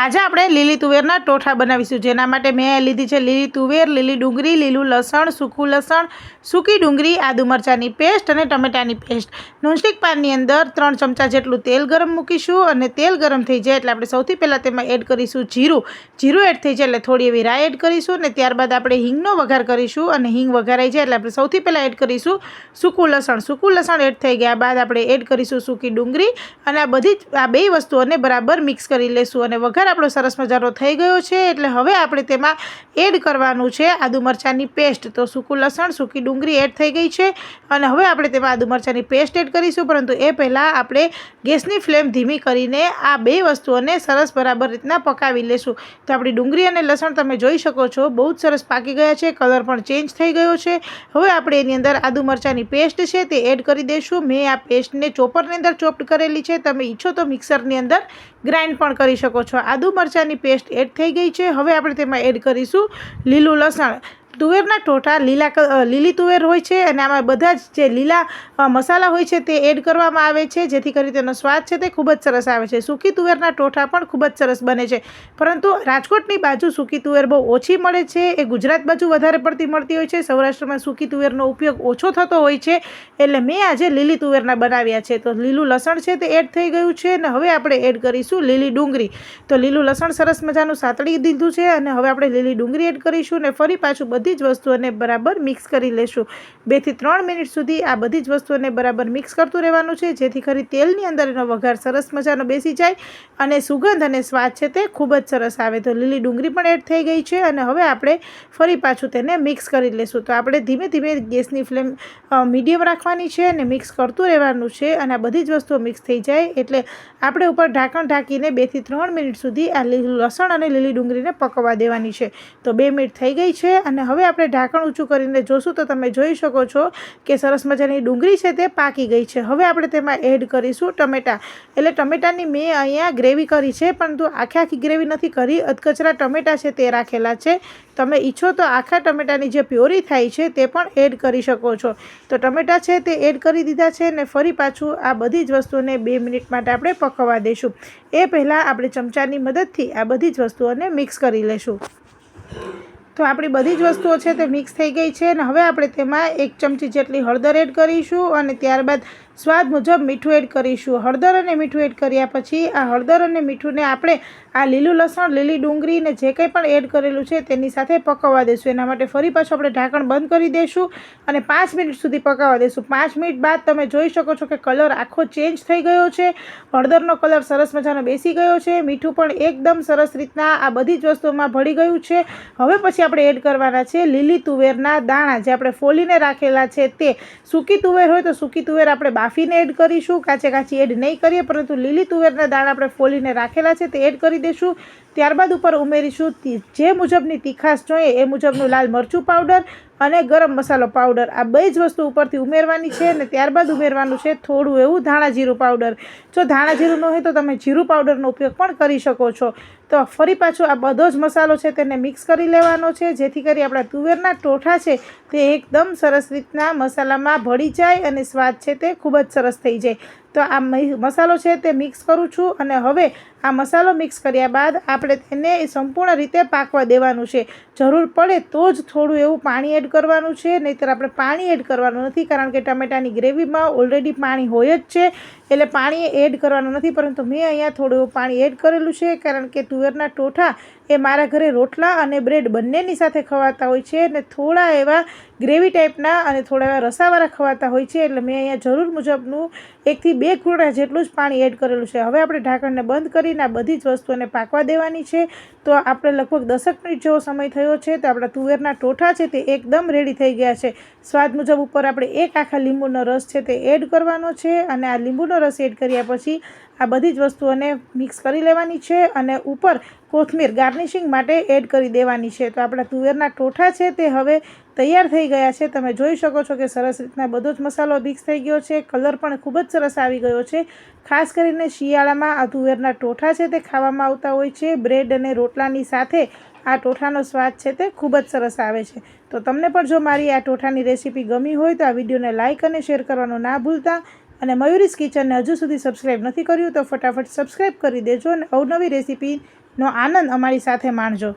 આજે આપણે લીલી તુવેરના ટોઠા બનાવીશું. જેના માટે મેં લીધી છે લીલી તુવેર, લીલી ડુંગળી, લીલું લસણ, સૂકું લસણ, સૂકી ડુંગળી, આદુ મરચાંની પેસ્ટ અને ટમેટાની પેસ્ટ. નોનસ્ટિક પાનની અંદર ત્રણ ચમચા જેટલું તેલ ગરમ મૂકીશું અને તેલ ગરમ થઈ જાય એટલે આપણે સૌથી પહેલાં તેમાં એડ કરીશું જીરું. જીરું એડ થઈ જાય એટલે થોડી એવી રાય એડ કરીશું અને ત્યારબાદ આપણે હિંગનો વઘાર કરીશું અને હિંગ વઘારાઈ જાય એટલે આપણે સૌથી પહેલાં એડ કરીશું સૂકું લસણ. સૂકું લસણ એડ થઈ ગયા બાદ આપણે એડ કરીશું સૂકી ડુંગળી અને આ બધી આ બે વસ્તુઓને બરાબર મિક્સ કરી લઈશું અને વઘાર આપણો સરસ મજાનો થઈ ગયો છે, એટલે હવે આપણે તેમાં એડ કરવાનું છે આદુ મરચાંની પેસ્ટ. તો સૂકું લસણ, સૂકી ડુંગળી એડ થઈ ગઈ છે અને હવે આપણે તેમાં આદુ મરચાંની પેસ્ટ એડ કરીશું, પરંતુ એ પહેલાં આપણે ગેસની ફ્લેમ ધીમી કરીને આ બે વસ્તુઓને સરસ બરાબર રીતના પકાવી લેશું. તો આપણી ડુંગળી અને લસણ તમે જોઈ શકો છો, બહુ જ સરસ પાકી ગયા છે, કલર પણ ચેન્જ થઈ ગયો છે. હવે આપણે એની અંદર આદુ મરચાંની પેસ્ટ છે તે એડ કરી દઈશું મેં આ પેસ્ટને ચોપરની અંદર ચોપ્ડ કરેલી છે. તમે ઈચ્છો તો મિક્સરની અંદર ગ્રાઇન્ડ પણ કરી શકો છો. આદુ મરચાંની પેસ્ટ એડ થઈ ગઈ છે. હવે આપણે તેમાં એડ કરીશું લીલું લસણ. તુવેરના ટોઠા લીલા લીલી તુવેર હોય છે અને આમાં બધા જ જે લીલા મસાલા હોય છે તે એડ કરવામાં આવે છે, જેથી કરી તેનો સ્વાદ છે તે ખૂબ જ સરસ આવે છે. સૂકી તુવેરના ટોઠા પણ ખૂબ જ સરસ બને છે. પરંતુ રાજકોટની બાજુ સૂકી તુવેર બહુ ઓછી મળે છે. એ ગુજરાત બાજુ વધારે પડતી મળતી હોય છે. સૌરાષ્ટ્રમાં સૂકી તુવેરનો ઉપયોગ ઓછો થતો હોય છે. એટલે મેં આજે લીલી તુવેરના બનાવ્યા છે. તો લીલું લસણ છે તે એડ થઈ ગયું છે અને હવે આપણે એડ કરીશું લીલી ડુંગળી. તો લીલું લસણ સરસ મજાનું સાતળી દીધું છે અને હવે આપણે લીલી ડુંગળી એડ કરીશું અને ફરી પાછું બધી જ વસ્તુઓને બરાબર મિક્સ કરી લેશું. બેથી ત્રણ મિનિટ સુધી આ બધી જ વસ્તુઓને બરાબર મિક્સ કરતું રહેવાનું છે, જેથી કરી તેલની અંદર એનો વઘાર સરસ મજાનો બેસી જાય અને સુગંધ અને સ્વાદ છે તે ખૂબ જ સરસ આવે. તો લીલી ડુંગળી પણ એડ થઈ ગઈ છે અને હવે આપણે ફરી પાછું તેને મિક્સ કરી લેશું. તો આપણે ધીમે ધીમે ગેસની ફ્લેમ મીડિયમ રાખવાની છે અને મિક્સ કરતું રહેવાનું છે અને આ બધી જ વસ્તુઓ મિક્સ થઈ જાય એટલે આપણે ઉપર ઢાંકણ ઢાંકીને બેથી ત્રણ મિનિટ સુધી આ લસણ અને લીલી ડુંગળીને પકવવા દેવાની છે. તો બે મિનિટ થઈ ગઈ છે અને હવે આપણે ઢાંકણ ઊંચું કરીને જોશું તો તમે જોઈ શકો છો કે સરસ મજાની ડુંગળી છે તે પાકી ગઈ છે. હવે આપણે તેમાં એડ કરીશું ટમેટાં. એટલે ટમેટાની મેં અહીંયા ગ્રેવી કરી છે, પરંતુ આખી આખી ગ્રેવી નથી કરી. અધકચરા ટમેટાં છે તે રાખેલા છે. તમે ઈચ્છો તો આખા ટમેટાની જે પ્યોરી થાય છે તે પણ એડ કરી શકો છો. તો ટમેટાં છે તે એડ કરી દીધા છે ને ફરી પાછું આ બધી જ વસ્તુઓને બે મિનિટ માટે આપણે પકવવા દઈશું એ પહેલાં આપણે ચમચાની મદદથી આ બધી જ વસ્તુઓને મિક્સ કરી લઈશું તો આપણી બધી જ વસ્તુઓ છે તે મિક્સ થઈ ગઈ છે અને હવે આપણે તેમાં એક ચમચી જેટલી હળદર એડ કરીશું અને ત્યારબાદ સ્વાદ મુજબ મીઠું એડ કરીશું. હળદર અને મીઠું એડ કર્યા પછી આ હળદર અને મીઠુંને આપણે આ લીલું લસણ, લીલી ડુંગળી ને જે કંઈ પણ એડ કરેલું છે તેની સાથે પકવવા દઈશું એના માટે ફરી પાછું આપણે ઢાંકણ બંધ કરી દઈશું અને પાંચ મિનિટ સુધી પકાવવા દઈશું પાંચ મિનિટ બાદ તમે જોઈ શકો છો કે કલર આખો ચેન્જ થઈ ગયો છે. હળદરનો કલર સરસ મજાનો બેસી ગયો છે. મીઠું પણ એકદમ સરસ રીતના આ બધી જ વસ્તુઓમાં ભળી ગયું છે. હવે પછી આપણે એડ કરવાના છે લીલી તુવેરના દાણા. જે આપણે ફોલીને રાખેલા છે તે. સૂકી તુવેર હોય તો સૂકી તુવેર આપણે બાફીને એડ કરીશું કાચે કાચી એડ નહીં કરીએ, પરંતુ લીલી તુવેરના દાણા આપણે ફોલીને રાખેલા છે, તે એડ કરી દઈશું ત્યારબાદ ઉપર ઉમેરીશું જે મુજબની તીખાશ જોઈએ, એ મુજબનું લાલ મરચું પાવડર અને ગરમ મસાલો પાવડર. આ બે જ વસ્તુ ઉપરથી ઉમેરવાની છે અને ત્યારબાદ ઉમેરવાનું છે થોડું એવું ધાણા જીરું પાવડર. જો ધાણા જીરું ન હોય તો તમે જીરું પાવડરનો ઉપયોગ પણ કરી શકો છો. તો ફરી પાછું આ બધો જ મસાલો છે તેને મિક્સ કરી લેવાનો છે, જેથી કરી આપણા તુવેરના ટોઠા છે તે એકદમ સરસ રીતના મસાલામાં ભળી જાય અને સ્વાદ છે તે ખૂબ જ સરસ થઈ જાય. તો આ મસાલો છે તે મિક્સ કરું છું અને હવે આ મસાલો મિક્સ કર્યા બાદ આપણે તેને સંપૂર્ણ રીતે પાકવા દેવાનું છે. જરૂર પડે તો જ થોડું એવું પાણી એડ કરવાનું છે, નહીંતર આપણે પાણી એડ કરવાનું નથી કારણ કે ટમેટાની ગ્રેવીમાં ઓલરેડી પાણી હોય જ છે, એટલે પાણી એડ કરવાનું નથી. પરંતુ મેં અહીંયા થોડું એવું પાણી એડ કરેલું છે કારણ કે તુવેરના ટોઠા એ મારા ઘરે રોટલા અને બ્રેડ બંનેની સાથે ખવાતા હોય છે અને થોડા એવા ગ્રેવી ટાઈપના અને થોડા એવા રસાવાળા ખવાતા હોય છે. એટલે મેં અહીંયા જરૂર મુજબનું એકથી બે ખૂણા જેટલું જ પાણી એડ કરેલું છે. હવે આપણે ઢાંકણને બંધ કરીને આ બધી જ વસ્તુઓને પાકવા દેવાની છે. તો આપણે લગભગ દસક મિનિટ જેવો સમય થયો છે તો આપણા તુવેરના ટોઠા છે તે એકદમ રેડી થઈ ગયા છે. સ્વાદ મુજબ ઉપર આપણે એક આખા લીંબુનો રસ છે તે એડ કરવાનો છે અને આ લીંબુનો રસ એડ કર્યા પછી આ બધી જ વસ્તુઓને મિક્સ કરી લેવાની છે અને ઉપર કોથમીર ગાર્નિશિંગ માટે એડ કરી દેવાની છે. તો આપણા તુવેરના ટોઠા છે તે હવે તૈયાર થઈ ગયા છે. તમે જોઈ શકો છો કે સરસ રીતના બધો જ મસાલો મિક્સ થઈ ગયો છે. કલર પણ ખૂબ જ સરસ આવી ગયો છે. ખાસ કરીને શિયાળામાં આ તુવેરના ટોઠા છે તે ખાવામાં આવતા હોય છે. બ્રેડ અને રોટલાની સાથે આ ટોઠાનો સ્વાદ છે તે ખૂબ જ સરસ આવે છે. તો તમને પણ જો મારી આ ટોઠાની રેસીપી ગમી હોય તો આ વિડીયોને લાઇક અને શેર કરવાનું ના ભૂલતા. અને મયુરીસ કિચનને હજુ સુધી સબસ્ક્રાઈબ નથી કર્યું તો ફટાફટ સબસ્ક્રાઈબ કરી દેજો અને અવનવી રેસીપીનો આનંદ અમારી સાથે માણજો.